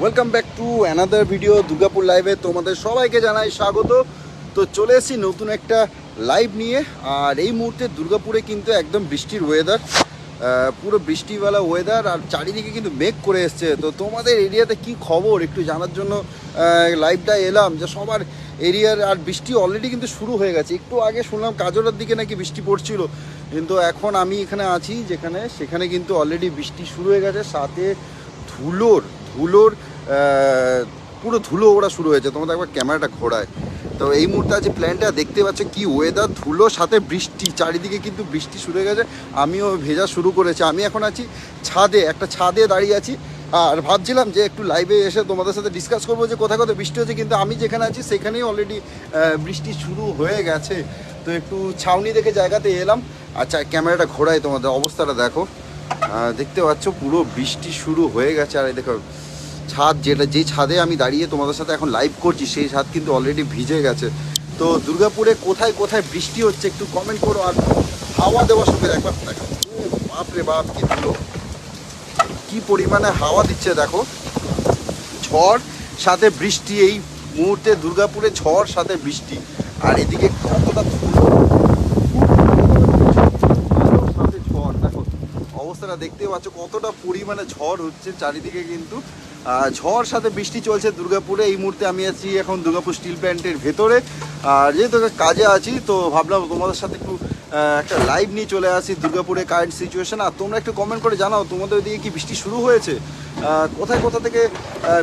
Welcome back to another video Durgapur লাইভে তোমাদের সবাইকে জানাই স্বাগত। তো চলে এসেছি নতুন একটা লাইভ নিয়ে, আর এই মুহূর্তে দুর্গাপুরে কিন্তু একদম বৃষ্টির ওয়েদার পুরো বৃষ্টিওয়ালা ওয়েদার আর চারিদিকে কিন্তু মেঘ করে এসছে। তো তোমাদের এরিয়াতে কি খবর? একটু জানার জন্য লাইভটা এলাম যে সবার এরিয়ার, আর বৃষ্টি অলরেডি কিন্তু শুরু হয়ে গেছে। একটু আগে শুনলাম কাজরার দিকে নাকি বৃষ্টি পড়ছিল, কিন্তু এখন আমি এখানে আছি যেখানে, সেখানে কিন্তু অলরেডি বৃষ্টি শুরু হয়ে গেছে। সাথে ধুলোর ধুলোর পুরো ধুলো ওরা শুরু হয়েছে। তোমাদের একবার ক্যামেরাটা ঘোরায়। তো এই মুহূর্তে আছে প্ল্যানটা দেখতে পাচ্ছ, কি ওয়েদার ধুলো, সাথে বৃষ্টি। চারিদিকে কিন্তু বৃষ্টি শুরু হয়ে গেছে। আমিও ভেজা শুরু করেছি। আমি এখন আছি ছাদে, একটা ছাদে দাঁড়িয়ে আছি। আর ভাবছিলাম যে একটু লাইভে এসে তোমাদের সাথে ডিসকাস করব যে কোথায় কোথায় বৃষ্টি হচ্ছে, কিন্তু আমি যেখানে আছি সেখানেই অলরেডি বৃষ্টি শুরু হয়ে গেছে। তো একটু ছাউনি দেখে জায়গাতে এলাম। আচ্ছা ক্যামেরাটা ঘোরায় তোমাদের। অবস্থাটা দেখো। দেখতে পাচ্ছ, পুরো বৃষ্টি শুরু হয়ে গেছে। আর দেখো, ছাদ যেটা, যে ছাদে আমি দাঁড়িয়ে তোমাদের সাথে এখন লাইভ করছি, সেই ছাদ কিন্তু অলরেডি ভিজে গেছে। তো দুর্গাপুরে কোথায় কোথায় বৃষ্টি হচ্ছে একটু কমেন্ট করো, আর হাওয়া দেওয়ার সঙ্গে একবার ও বাপ, কি ধুলো। কি পরিমাণে হাওয়া দিচ্ছে, দেখো। ঝড় সাথে বৃষ্টি, এই মুহূর্তে দুর্গাপুরে ঝড় সাথে বৃষ্টি। আর এদিকে কতটা সাথে ঝড় দেখো অবস্থাটা দেখতে পাচ্ছ, কতটা পরিমাণে ঝড় হচ্ছে চারিদিকে কিন্তু। ঝড় সাথে বৃষ্টি চলছে দুর্গাপুরে, এই মুহূর্তে আমি আছি এখন দুর্গাপুর স্টিল প্ল্যান্টের ভেতরে। আর যেহেতু কাজে আছি, তো ভাবলাম তোমাদের সাথে একটু একটা লাইভ নিয়ে চলে আসি দুর্গাপুরে কারেন্ট সিচুয়েশন আর তোমরা একটু কমেন্ট করে জানাও, তোমাদের ওইদিকে কি বৃষ্টি শুরু হয়েছে? কোথায় কোথা থেকে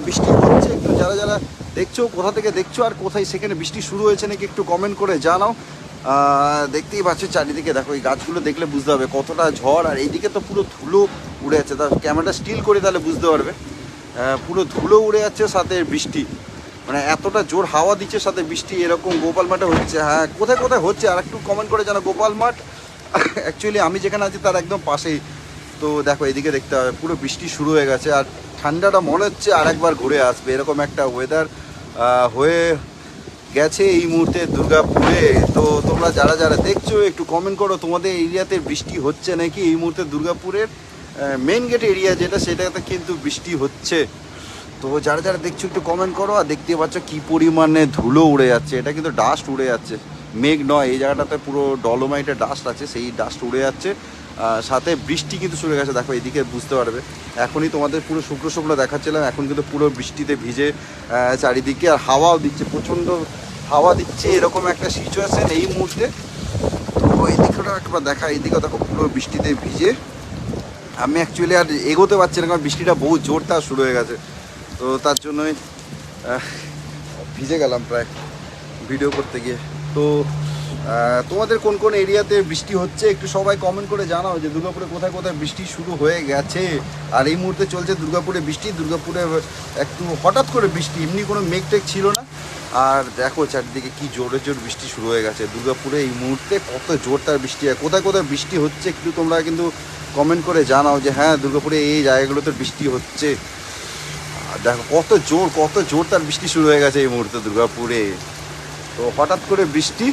বৃষ্টি হচ্ছে? একটু যারা যারা দেখছ, কোথা থেকে দেখছ আর কোথায় সেখানে বৃষ্টি শুরু হয়েছে নাকি একটু কমেন্ট করে জানাও। দেখতেই পাচ্ছ চারিদিকে। দেখো, এই গাছগুলো দেখলে বুঝতে হবে কতটা ঝড়, আর এইদিকে তো পুরো ধুলো উড়ে যাচ্ছে। তা ক্যামেরাটা স্টিল করে তাহলে বুঝতে পারবে। পুরো ধুলো উড়ে যাচ্ছে, সাথে বৃষ্টি। মানে এতটা জোর হাওয়া দিচ্ছে, সাথে বৃষ্টি এরকম গোপাল মাঠে হচ্ছে। হ্যাঁ কোথায় কোথায় হচ্ছে? আর একটু কমেন্ট করে জানো গোপাল মাঠ অ্যাকচুয়ালি আমি যেখানে আছি তার একদম পাশেই। তো দেখো এদিকে দেখতে হবে পুরো বৃষ্টি শুরু হয়ে গেছে। আর ঠান্ডাটা মনে হচ্ছে আর একবার ঘুরে আসবে। এরকম একটা ওয়েদার হয়ে গেছে এই মুহূর্তে দুর্গাপুরে। তো তোমরা যারা যারা দেখছ, একটু কমেন্ট করো, তোমাদের এরিয়াতে বৃষ্টি হচ্ছে নাকি? এই মুহূর্তে দুর্গাপুরের মেন গেট এরিয়া যেটা, সেটাতে কিন্তু বৃষ্টি হচ্ছে। তো যারা যারা দেখছ, একটু কমেন্ট করো আর দেখতে পাচ্ছ কি পরিমাণে ধুলো উড়ে যাচ্ছে। এটা কিন্তু ডাস্ট উড়ে যাচ্ছে। মেঘ নয়, এই জায়গাটাতে পুরো ডলোমাইটের ডাস্ট আছে, সেই ডাস্ট উড়ে যাচ্ছে। সাথে বৃষ্টি কিন্তু শুরু গেছে, দেখো এদিকে বুঝতে পারবে। এখনই তোমাদের পুরো শুক্র শুক্র দেখাচ্ছিলাম, এখন কিন্তু পুরো বৃষ্টিতে ভিজে চারিদিকে আর হাওয়াও দিচ্ছে, প্রচণ্ড হাওয়া দিচ্ছে, এরকম একটা সিচুয়েশন এই মুহূর্তে। তো এই দিকটা একবার দেখা এই দিকে দেখো পুরো বৃষ্টিতে ভিজে। আমি অ্যাকচুয়ালি আর এগোতে পারছি না, কারণ বৃষ্টিটা বহু জোর তার শুরু হয়ে গেছে। তো তার জন্যই ভিজে গেলাম প্রায় ভিডিও করতে গিয়ে। তো তোমাদের কোন কোন এরিয়াতে বৃষ্টি হচ্ছে একটু সবাই কমেন্ট করে জানাও যে দুর্গাপুরে কোথায় কোথায় বৃষ্টি শুরু হয়ে গেছে। আর এই মুহূর্তে চলছে দুর্গাপুরে বৃষ্টি, দুর্গাপুরে একটু হঠাৎ করে বৃষ্টি, এমনি কোনো মেঘ টেক ছিল না। আর দেখো চারদিকে কি জোরে জোর বৃষ্টি শুরু হয়ে গেছে। দুর্গাপুরে এই মুহূর্তে কত জোর তার বৃষ্টি হয় কোথায় কোথায় বৃষ্টি হচ্ছে একটু তোমরা কিন্তু কমেন্ট করে জানাও যে হ্যাঁ দুর্গাপুরে এই জায়গাগুলোতে বৃষ্টি হচ্ছে। আর দেখো কত জোর কত জোর তার বৃষ্টি শুরু হয়ে গেছে এই মুহূর্তে দুর্গাপুরে। তো হঠাৎ করে বৃষ্টি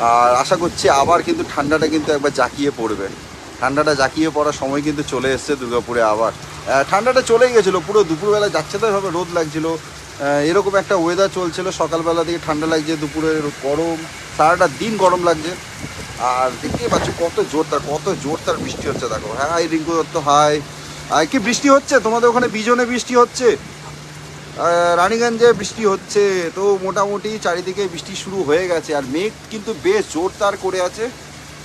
আর আশা করছি আবার কিন্তু ঠান্ডাটা কিন্তু একবার জাঁকিয়ে পড়বে। ঠান্ডাটা জাঁকিয়ে পড়ার সময় কিন্তু চলে এসছে দুর্গাপুরে আবার। ঠান্ডাটা চলেই গেছিল, পুরো দুপুরবেলা যাচ্ছে তো এভাবে রোদ লাগছিল। এরকম একটা ওয়েদার চলছিল, সকালবেলা থেকে ঠান্ডা লাগছে, দুপুরে গরম, সারাটা দিন গরম লাগছে। আর দেখতেই পাচ্ছ কত জোর তার কত জোর তার বৃষ্টি হচ্ছে, দেখো। হ্যাঁ রিঙ্কু দত্ত, হাই। আর কি বৃষ্টি হচ্ছে? তোমাদের ওখানে বিজনে বৃষ্টি হচ্ছে? রানীগঞ্জে বৃষ্টি হচ্ছে, তো মোটামুটি চারিদিকে বৃষ্টি শুরু হয়ে গেছে আর মেঘ কিন্তু বেশ জোরদার করে আছে।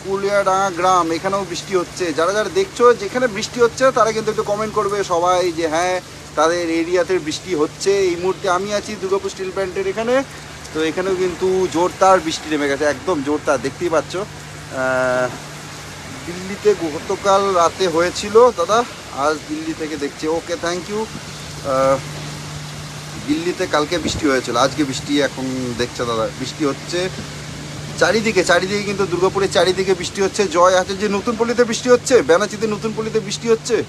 কুলিয়াডাঙ্গা গ্রাম, এখানেও বৃষ্টি হচ্ছে। যারা যারা দেখছ, যেখানে বৃষ্টি হচ্ছে, তারা কিন্তু একটু কমেন্ট করবে সবাই যে হ্যাঁ তাদের এরিয়াতে বৃষ্টি হচ্ছে। এই মুহূর্তে আমি আছি দুর্গাপুর স্টিল প্ল্যান্টের এখানে, তো এখানেও কিন্তু জোরদার বৃষ্টি নেমে গেছে, একদম জোরদার, দেখতেই পাচ্ছ। দিল্লিতে গতকাল রাতে হয়েছিল, দাদা, আজ দিল্লি থেকে দেখছি। ওকে থ্যাংক ইউ দিল্লিতে কালকে বৃষ্টি হয়েছিল, আজকে বৃষ্টি এখন দেখছে দাদা, বৃষ্টি হচ্ছে চারিদিকে চারিদিকে কিন্তু দুর্গাপুরের চারিদিকে বৃষ্টি হচ্ছে, জয় আছে যে নতুন পল্লীতে বৃষ্টি হচ্ছে বেনাচিতে নতুন পল্লীতে বৃষ্টি হচ্ছে।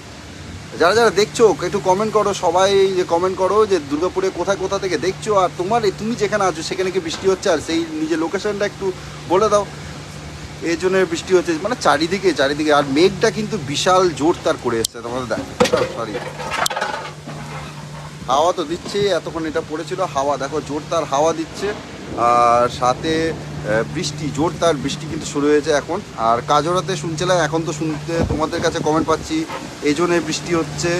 যারা যারা দেখছ, একটু কমেন্ট করো, সবাই যে কমেন্ট করো যে দুর্গাপুরে কোথায় কোথা থেকে দেখছ, আর তোমার এই- তুমি যেখানে আছো, সেখানে কি বৃষ্টি হচ্ছে, আর সেই নিজের লোকেশনটা একটু বলে দাও। এই জন্য বৃষ্টি হচ্ছে মানে চারিদিকে চারিদিকে, আর মেঘটা কিন্তু বিশাল জোর তার করে এসছে, তোমাদের দেখ সরি হাওয়া তো দিচ্ছে, এতক্ষণ এটা পড়েছিল, হাওয়া, দেখো জোরদার হাওয়া দিচ্ছে, আর সাথে বৃষ্টি জোরদার বৃষ্টি কিন্তু শুরু হয়েছে এখন, আর কাজরাতে শুনছিলাম, এখন তো শুনতে তোমাদের কাছে কমেন্ট পাচ্ছি এই জন্যে বৃষ্টি হচ্ছে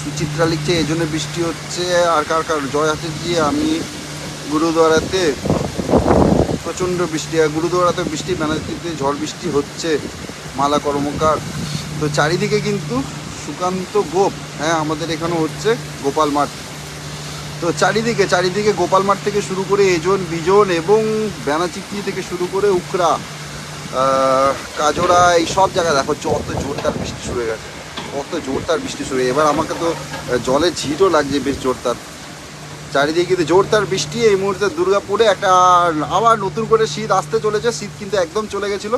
সুচিত্রা লিখছে এই জন্য বৃষ্টি হচ্ছে, আর কার কার জয় আছে যে আমি গুরুদুয়ারাতে প্রচণ্ড বৃষ্টি, আর গুরুদুয়ারাতে বৃষ্টি ব্যানার্জিতে ঝড় বৃষ্টি হচ্ছে, মালা কর্মকার, তো চারিদিকে কিন্তু সুকান্ত গোপ হ্যাঁ আমাদের এখানে হচ্ছে গোপাল মাঠ। তো চারিদিকে চারিদিকে গোপাল মাঠ থেকে শুরু করে এজন, বিজন এবং ব্যানাচিকি থেকে শুরু করে উখরা কাজরা এই সব জায়গায় দেখো অত জোরদার বৃষ্টি শুরু হয়ে গেছে। কত জোরদার বৃষ্টি শুরু এবার আমাকে তো জলে ঝিটও লাগছে বেশ জোরদার। চারিদিকে কিন্তু জোরদার বৃষ্টি, এই মুহূর্তে দুর্গাপুরে একটা আবার নতুন করে শীত আসতে চলেছে। শীত কিন্তু একদম চলে গেছিল।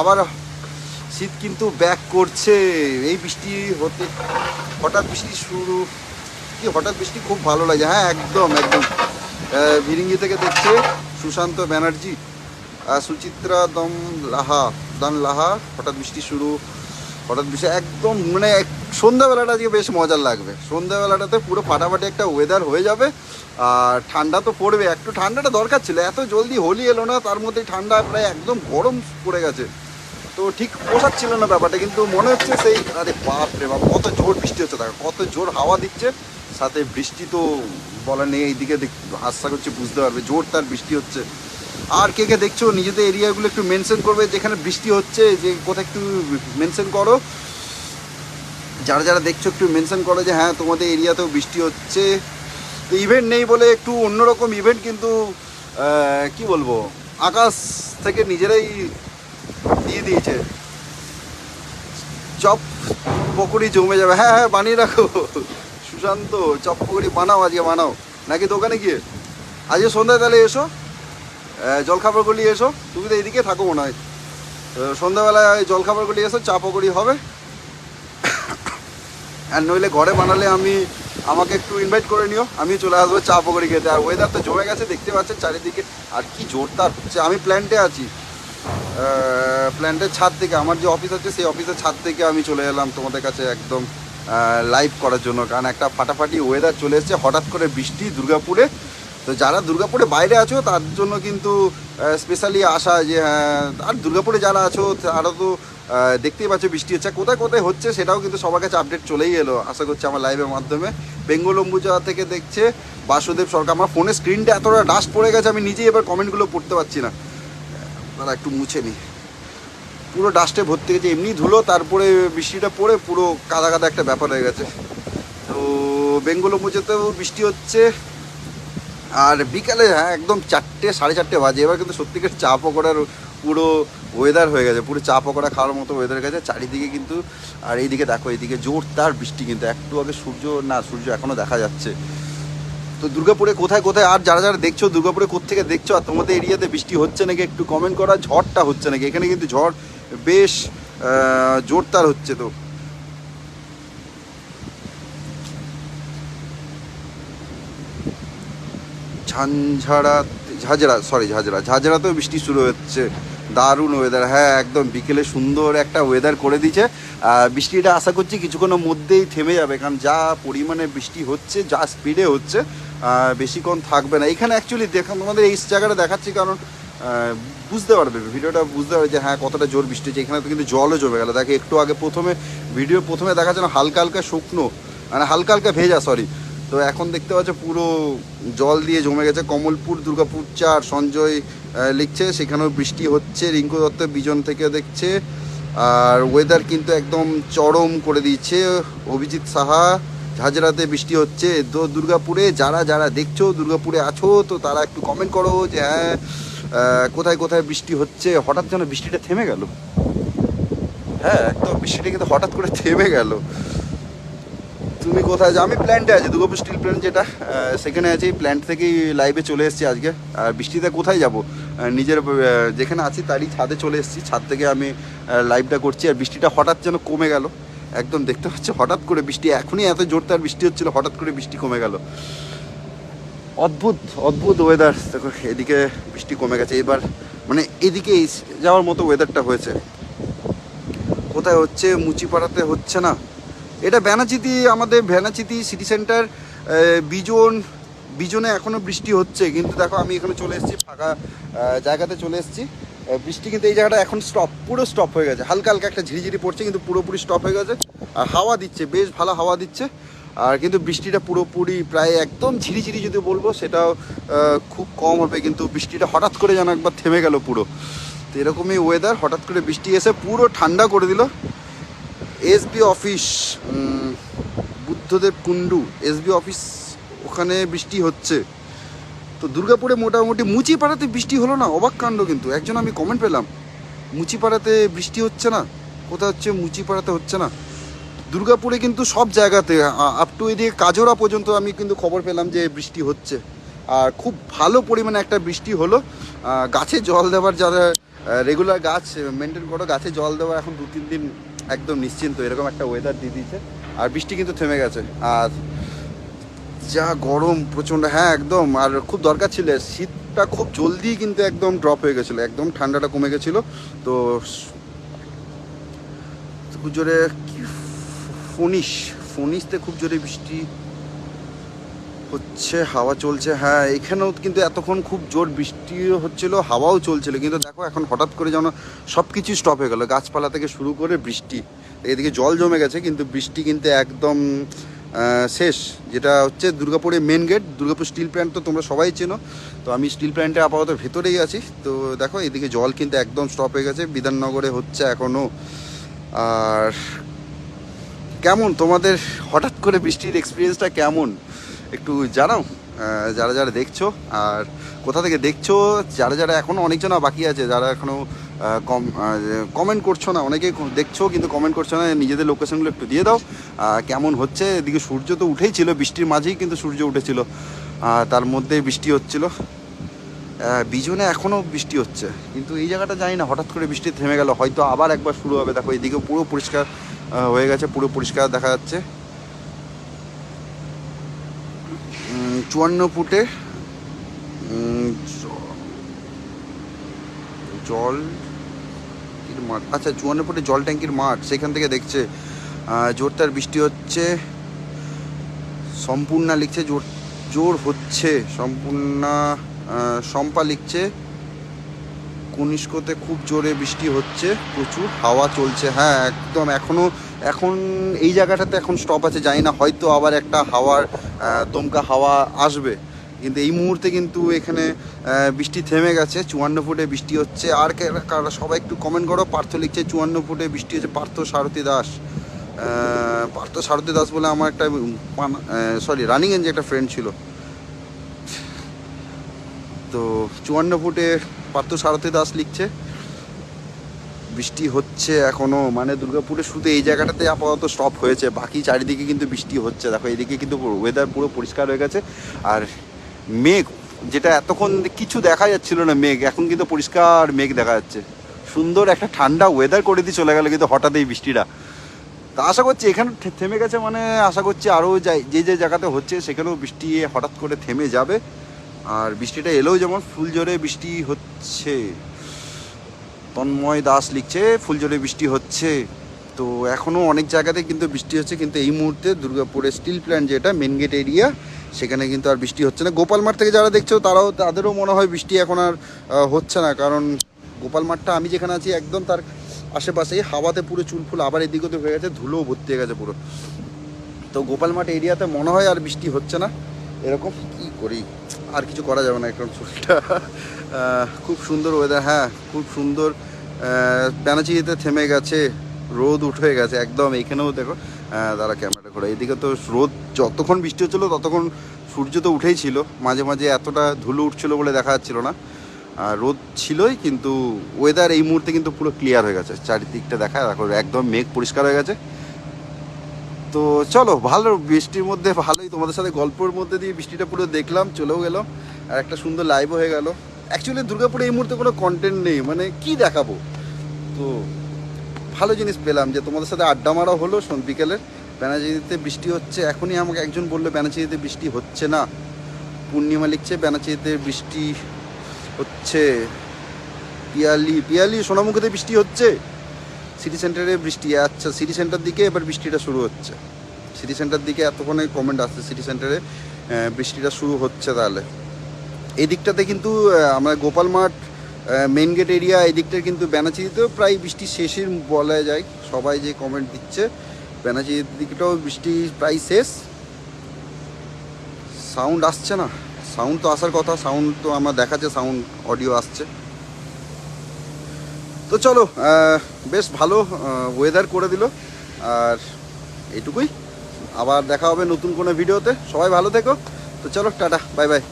আবার শীত কিন্তু ব্যাক করছে। এই বৃষ্টি হতে, হঠাৎ বৃষ্টি শুরু, কি হঠাৎ বৃষ্টি? খুব ভালো লাগে। হ্যাঁ একদম একদম। ভিরিঙ্গি থেকে দেখছে সুশান্ত ব্যানার্জি আর সুচিত্রা দম লাহা দান লাহা। হঠাৎ বৃষ্টি শুরু, হঠাৎ বৃষ্টি, একদম মানে সন্ধ্যাবেলাটা আজকে বেশ মজার লাগবে। সন্ধ্যাবেলাটাতে পুরো ফাটাফাটি একটা ওয়েদার হয়ে যাবে আর ঠান্ডা তো পড়বে। একটু ঠান্ডাটা দরকার ছিল, এত জলদি হোলি এলো না, তার মধ্যে ঠান্ডা প্রায় একদম গরম পড়ে গেছে। তো ঠিক পোষাচ্ছিল না ব্যাপারটা, কিন্তু মনে হচ্ছে সেই, আরে বাপ রে বাপ, কত জোর বৃষ্টি হচ্ছে, দেখো, কত জোর হাওয়া দিচ্ছে, সাথে বৃষ্টি তো বলা নেই, এইদিকে আশা করছি, বুঝতে পারবে, জোর তার বৃষ্টি হচ্ছে। আর কে কে দেখছ, নিজেদের এরিয়াগুলো একটু মেনশন করবে, যেখানে বৃষ্টি হচ্ছে, যে কোথায় একটু মেনশন করো। যারা যারা দেখছ, একটু মেনশন করো যে হ্যাঁ তোমাদের এরিয়াতেও বৃষ্টি হচ্ছে। তো ইভেন্ট নেই বলে একটু অন্যরকম ইভেন্ট কিন্তু কি বলব, আকাশ থেকে নিজেরাই দিয়ে দিয়েছে। চপ পকোড়ি জমে যাবে। হ্যাঁ হ্যাঁ বানিয়ে রাখো। সুশান্ত, চপ পকোড়ি বানাও আজকে, বানাও। নাকি দোকানে গিয়ে? আজকে সন্ধ্যায় তাহলে এসো। জলখাবারগুলি এসো। তুমি তো এইদিকে থাকো মনে হয়। সন্ধ্যাবেলায় জলখাবারগুলি এসো, চা পকোড়ি হবে। আর নইলে ঘরে বানালে আমি, আমাকে একটু ইনভাইট করে নিও। আমি চলে আসব চা পকোড়ি খেতে। আর ওয়েদার তো জমে গেছে, দেখতে পাচ্ছেন চারিদিকে। আর কি জোরদার হচ্ছে। আমি প্ল্যান্টে আছি। প্ল্যান্টের ছাদ থেকে, আমার যে অফিস আছে, সেই অফিসের ছাদ থেকে আমি চলে এলাম তোমাদের কাছে একদম লাইভ করার জন্য। কারণ একটা ফাটাফাটি ওয়েদার চলে এসেছে, হঠাৎ করে বৃষ্টি দুর্গাপুরে। তো যারা দুর্গাপুরে বাইরে আছো, তার জন্য কিন্তু স্পেশালি আসা যে আর দুর্গাপুরে যারা আছো, তারা তো দেখতেই পাচ্ছ বৃষ্টি হচ্ছে। কোথায় কোথায় হচ্ছে সেটাও কিন্তু সবার কাছে আপডেট চলেই এলো। আশা করছি আমার লাইভের মাধ্যমে। বেঙ্গল অম্বুজা থেকে দেখছে, বাসুদেব সরকার। আমার ফোনের স্ক্রিনটা এতটা ডাস্ট পড়ে গেছে, আমি নিজেই এবার কমেন্টগুলো পড়তে পারছি না। দাঁড়া একটু মুছে নিই পুরো ডাস্টে ভর্তি গেছে এমনি ধুলো, তারপরে বৃষ্টিটা পড়ে পুরো কাদা কাদা একটা ব্যাপার হয়ে গেছে। তো বেঙ্গল মুজেতেও বৃষ্টি হচ্ছে, আর বিকালে হ্যাঁ একদম চারটে, সাড়ে চারটে বাজে। এবার কিন্তু সত্যিকার চা পকোড়ার পুরো ওয়েদার হয়ে গেছে, পুরো চা পকোড়া খাওয়ার মতো ওয়েদার গেছে। চারিদিকে কিন্তু, আর এইদিকে দেখো, এইদিকে জোরদার বৃষ্টি কিন্তু। একটু আগে সূর্য, না, সূর্য এখনও দেখা যাচ্ছে। তো দুর্গাপুরে কোথায় কোথায় আর যারা যারা দেখছ, দুর্গাপুরে কোথেকে দেখছ আর তোমাদের এরিয়াতে বৃষ্টি হচ্ছে নাকি একটু কমেন্ট করা ঝড়টা হচ্ছে নাকি? এখানে কিন্তু ঝড় বেশ জোরদার হচ্ছে তো। ঝাঞ্ঝাড়া ঝাঁঝরা সরি ঝাঁঝরা ঝাঁঝরাতেও বৃষ্টি শুরু হচ্ছে। দারুণ ওয়েদার হ্যাঁ একদম বিকেলে সুন্দর একটা ওয়েদার করে আর বৃষ্টিটা আশা করছি কিছুক্ষণের মধ্যেই থেমে যাবে। কারণ যা পরিমাণে বৃষ্টি হচ্ছে, যা স্পিডে হচ্ছে বেশিক্ষণ থাকবে না। এখানে অ্যাকচুয়ালি দেখা তোমাদের এই জায়গাটা দেখাচ্ছি কারণ বুঝতে পারবে, ভিডিওটা বুঝতে পারবে যে হ্যাঁ কতটা জোর বৃষ্টি হচ্ছে। এখানে তো কিন্তু জলও জমে গেল। দেখে, একটু আগে প্রথমে ভিডিও প্রথমে দেখা যেন হালকা হালকা শুকনো মানে হালকা হালকা ভেজা সরি তো এখন দেখতে পাচ্ছ পুরো জল দিয়ে জমে গেছে। কমলপুর, দুর্গাপুর চার, সঞ্জয় লিখছে, সেখানেও বৃষ্টি হচ্ছে। রিঙ্কু দত্ত বিজন থেকে দেখছে। আর ওয়েদার কিন্তু একদম চরম করে দিচ্ছে অভিজিৎ সাহা ঝাঁঝরাতে বৃষ্টি হচ্ছে, তো দুর্গাপুরে যারা যারা দেখছ, দুর্গাপুরে আছো, তো তারা একটু কমেন্ট করো যে হ্যাঁ কোথায় কোথায় বৃষ্টি হচ্ছে? হঠাৎ যেন বৃষ্টিটা থেমে গেল। হ্যাঁ একদম বৃষ্টিটা কিন্তু হঠাৎ করে থেমে গেল। তুমি কোথায় আমি প্ল্যান্টে আছি, দুর্গাপুর স্টিল প্ল্যান্ট যেটা সেখানে আছি। প্ল্যান্ট থেকেই লাইভে চলে এসেছি আজকে। আর বৃষ্টিতে কোথায় যাব? নিজের যেখানে আছি, তারই ছাদে চলে এসেছি। ছাদ থেকে আমি লাইভটা করছি। আর বৃষ্টিটা হঠাৎ যেন কমে গেল। একদম দেখতে পাচ্ছি, হঠাৎ করে বৃষ্টি, এখনই এত জোর তার বৃষ্টি হচ্ছিল, হঠাৎ করে বৃষ্টি কমে গেল। অদ্ভুত অদ্ভুত ওয়েদার দেখো, এদিকে বৃষ্টি কমে গেছে। এবার মানে এদিকে যাওয়ার মতো ওয়েদারটা হয়েছে। কোথায় হচ্ছে, মুচিপাড়াতে হচ্ছে না। এটা ব্যানাচিতি আমাদের ভ্যানাচিতি সিটি সেন্টার বিজন, বিজনে এখনও বৃষ্টি হচ্ছে। কিন্তু দেখো, আমি এখানে চলে এসেছি, ফাঁকা জায়গাতে চলে এসেছি। বৃষ্টি কিন্তু এই জায়গাটা এখন স্টপ পুরো স্টপ হয়ে গেছে। হালকা হালকা একটা ঝিরিঝিরি পড়ছে, কিন্তু পুরোপুরি স্টপ হয়ে গেছে। আর হাওয়া দিচ্ছে, বেশ ভালো হাওয়া দিচ্ছে। আর কিন্তু বৃষ্টিটা পুরোপুরি প্রায় একদম ঝিরিঝিরি যদি বলব, সেটাও খুব কম হবে। কিন্তু বৃষ্টিটা হঠাৎ করে যেন একবার থেমে গেল পুরো। তো এরকমই ওয়েদার হঠাৎ করে বৃষ্টি এসে পুরো ঠান্ডা করে দিল। SB office Buddhadeb Kundu SB office ওখানে বৃষ্টি হচ্ছে। তো দুর্গাপুরে মোটামুটি মুচিপাড়াতে বৃষ্টি হলো না? অবাক কাণ্ড কিন্তু। একজন আমি কমেন্ট পেলাম, মুচিপাড়াতে বৃষ্টি হচ্ছে না? কোথায় হচ্ছে? মুচিপাড়াতে হচ্ছে না? দুর্গাপুরে কিন্তু সব জায়গাতে আপ টু এদিকে কাজোরা পর্যন্ত আমি কিন্তু খবর পেলাম যে বৃষ্টি হচ্ছে। আর খুব ভালো পরিমাণে একটা বৃষ্টি হলো। গাছে জল দেওয়ার যারা রেগুলার গাছ মেনটেন করো, গাছে জল দেওয়া এখন দু তিন দিন একদম নিশ্চিন্ত। এরকম একটা ওয়েদার দিয়ে দিয়েছে। আর বৃষ্টি কিন্তু থেমে গেছে। আর যা গরম প্রচণ্ড হ্যাঁ একদম। আর খুব দরকার ছিল, শীতটা খুব জলদি কিন্তু একদম ড্রপ হয়ে গেছিল, একদম ঠান্ডাটা কমে গেছিল। তো খুব জোরে কি ফনিশ, ফনিশতে খুব জোরে বৃষ্টি হচ্ছে, হাওয়া চলছে হ্যাঁ এখানেও কিন্তু এতক্ষণ খুব জোর বৃষ্টি হচ্ছিল, হাওয়াও চলছিল, কিন্তু দেখো এখন হঠাৎ করে যেন সব কিছুই স্টপ হয়ে গেল, গাছপালা থেকে শুরু করে বৃষ্টি, এদিকে জল জমে গেছে, কিন্তু বৃষ্টি কিন্তু একদম শেষ, যেটা হচ্ছে দুর্গাপুরে main gate Durgapur steel plant তো তোমরা সবাই চেনো। তো আমি স্টিল প্ল্যান্টে আপাতত ভেতরেই আছি। তো দেখো, এদিকে জল কিন্তু একদম স্টপ হয়ে গেছে। বিধাননগরে হচ্ছে এখনও আর কেমন তোমাদের? হঠাৎ করে বৃষ্টির এক্সপিরিয়েন্সটা কেমন? একটু জানাও যারা যারা দেখছ। আর কোথা থেকে দেখছ? যারা যারা এখনও অনেকজন বাকি আছে, যারা এখনও কম কমেন্ট করছ না, অনেকেই দেখছ, কিন্তু কমেন্ট করছ না, নিজেদের লোকেশনগুলো একটু দিয়ে দাও। কেমন হচ্ছে? এদিকে সূর্য তো উঠেই ছিল, বৃষ্টির মাঝেই কিন্তু সূর্য উঠেছিল। তার মধ্যে বৃষ্টি হচ্ছিল। বিজনে এখনও বৃষ্টি হচ্ছে, কিন্তু এই জায়গাটা জানি না, হঠাৎ করে বৃষ্টি থেমে গেল, হয়তো আবার একবার শুরু হবে। দেখো, এদিকে পুরো পরিষ্কার হয়ে গেছে, পুরো পরিষ্কার দেখা যাচ্ছে। চুয়ান্ন ফুটে জল ট্যাঙ্কির মাঠ। আচ্ছা চুয়ান্ন ফুটে জল ট্যাঙ্কির মাঠ, সেখান থেকে দেখছে জোরদার বৃষ্টি হচ্ছে। সম্পূর্ণা লিখছে জোর জোর হচ্ছে। সম্পূর্ণা শম্পা লিখছে, কনিষ্কতে খুব জোরে বৃষ্টি হচ্ছে, প্রচুর হাওয়া চলছে। হ্যাঁ একদম এখনও এখন এই জায়গাটাতে এখন স্টপ আছে, জানি না, হয়তো আবার একটা হাওয়ার দমকা হাওয়া আসবে। কিন্তু এই মুহূর্তে কিন্তু এখানে বৃষ্টি থেমে গেছে, চুয়ান্ন ফুটে বৃষ্টি হচ্ছে। আর কারা সবাই একটু কমেন্ট করো, পার্থ লিখছে চুয়ান্ন ফুটে বৃষ্টি হচ্ছে, পার্থ সারথী দাস। পার্থ সারথী দাস বলে আমার একটা সরি রানিং যে একটা ফ্রেন্ড ছিল। তো চুয়ান্ন ফুটে পার্থ সারথী দাস লিখছে, বৃষ্টি হচ্ছে এখনও মানে দুর্গাপুরে শুধু এই জায়গাটাতে আপাতত স্টপ হয়েছে, বাকি চারিদিকে কিন্তু বৃষ্টি হচ্ছে। দেখো, এদিকে কিন্তু ওয়েদার পুরো পরিষ্কার হয়ে গেছে। আর মেঘ, যেটা এতক্ষণ কিছু দেখা যাচ্ছিল না মেঘ, এখন কিন্তু পরিষ্কার মেঘ দেখা যাচ্ছে। সুন্দর একটা ঠান্ডা ওয়েদার করে দিয়ে চলে গেল কিন্তু হঠাৎ এই বৃষ্টিটা। তা আশা করছি এখানে থেমে গেছে মানে আশা করছি আরও যে যে জায়গাতে হচ্ছে সেখানেও বৃষ্টি হঠাৎ করে থেমে যাবে। আর বৃষ্টিটা এলেও যেমন ফুল জোরে বৃষ্টি হচ্ছে। তন্ময় দাস লিখছে, ফুল জোরে বৃষ্টি হচ্ছে। তো এখনও অনেক জায়গাতে কিন্তু বৃষ্টি হচ্ছে, কিন্তু এই মুহূর্তে দুর্গাপুরের স্টিল প্ল্যান্ট যেটা মেন গেট এরিয়া সেখানে কিন্তু আর বৃষ্টি হচ্ছে না। গোপাল মাঠ থেকে যারা দেখছ, তারাও তাদেরও মনে হয় বৃষ্টি এখন আর হচ্ছে না। কারণ গোপাল মাঠটা আমি যেখানে আছি, একদম তার আশেপাশে হাওয়াতে পুরো চুলফুল আবার এদিক ওদিক হয়ে গেছে, ধুলোও ভর্তি হয়ে গেছে পুরো। তো গোপাল মাঠ এরিয়াতে মনে হয় আর বৃষ্টি হচ্ছে না। এরকম কি করি? আর কিছু করা যাবে না এখন শরীরটা খুব সুন্দর ওয়েদার হ্যাঁ খুব সুন্দর। প্যানাচিতে থেমে গেছে, রোদ উঠে গেছে, একদম। এইখানেও দেখো দাঁড়া ক্যামেরাটা করে এদিকে তো রোদ, যতক্ষণ বৃষ্টি হচ্ছিল ততক্ষণ সূর্য তো উঠেই ছিল। মাঝে মাঝে এতটা ধুলো উঠছিল বলে দেখা যাচ্ছিল না। আর রোদ ছিলই, কিন্তু ওয়েদার এই মুহূর্তে কিন্তু পুরো ক্লিয়ার হয়ে গেছে। চারিদিকটা দেখা দেখো একদম মেঘ পরিষ্কার হয়ে গেছে। তো চলো, ভালো বৃষ্টির মধ্যে, ভালোই তোমাদের সাথে গল্পের মধ্যে দিয়ে বৃষ্টিটা পুরো দেখলাম, চলেও গেলাম। আর একটা সুন্দর লাইভও হয়ে গেল। অ্যাকচুয়ালি দুর্গাপুরে এই মুহূর্তে কোনো কন্টেন্ট নেই মানে কি দেখাবো? তো ভালো জিনিস পেলাম যে তোমাদের সাথে আড্ডা মারা হলো সন- বিকেলের ব্যানাচিতে বৃষ্টি হচ্ছে, এখনই আমাকে একজন বলল ব্যানাচিতে বৃষ্টি হচ্ছে না। পূর্ণিমা লিখছে ব্যানাচিতে বৃষ্টি হচ্ছে। পিয়ালি পিয়ালি সোনামুখীতে বৃষ্টি হচ্ছে। সিটি সেন্টারে বৃষ্টি আচ্ছা সিটি সেন্টার দিকে এবার বৃষ্টিটা শুরু হচ্ছে। সিটি সেন্টার দিকে এতক্ষণে কমেন্ট আসছে, সিটি সেন্টারে বৃষ্টিটা শুরু হচ্ছে তাহলে। এই দিকটাতে কিন্তু আমরা গোপাল মাঠ মেন গেট এরিয়া এই দিকটা কিন্তু ব্যানাচিতেও প্রায় বৃষ্টি শেষের বলা যায়। সবাই যে কমেন্ট দিচ্ছে ব্যানাচির দিকটাও বৃষ্টি প্রায় শেষ। সাউন্ড আসছে না। সাউন্ড তো আসার কথা সাউন্ড তো আমার দেখাচ্ছে সাউন্ড অডিও আসছে। তো চলো বেশ ভালো ওয়েদার করে দিল। আর এটুকুই। আবার দেখা হবে নতুন কোনো ভিডিওতে সবাই ভালো থেকো। তো চলো, tata bye bye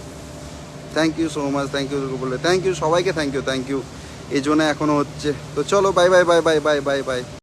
thank you so much thank you বলে থ্যাংক ইউ সবাইকে থ্যাংক ইউ থ্যাংক ইউ এই জন্য এখনও হচ্ছে। তো চলো bye bye bye bye bye bye bye